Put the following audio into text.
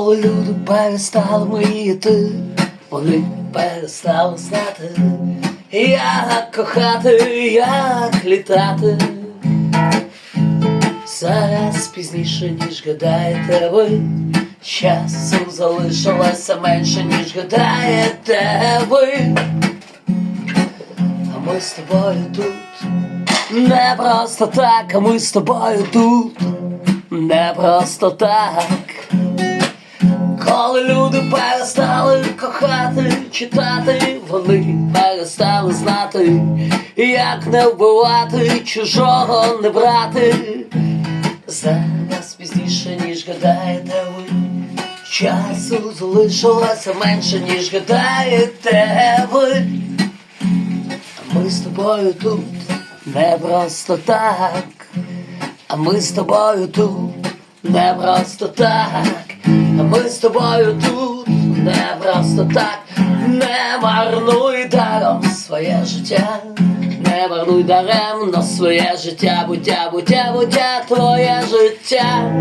Коли люди перестали мріяти, вони перестали знати, як кохати, як літати. Зараз пізніше, ніж гадаєте ви, часу залишилося менше, ніж гадаєте ви. А ми з тобою тут не просто так, а ми з тобою тут не просто так. Коли люди перестали кохати, читати, вони перестали знати, як не вбивати, чужого не брати. Зараз пізніше, ніж гадаєте ви, часу залишилося менше, ніж гадаєте ви. А ми з тобою тут не просто так, а ми з тобою тут не просто так, а ми з тобою тут не просто так, не марнуй даром своє життя, не марнуй даремно своє життя, буття, буття, буття, твоє життя.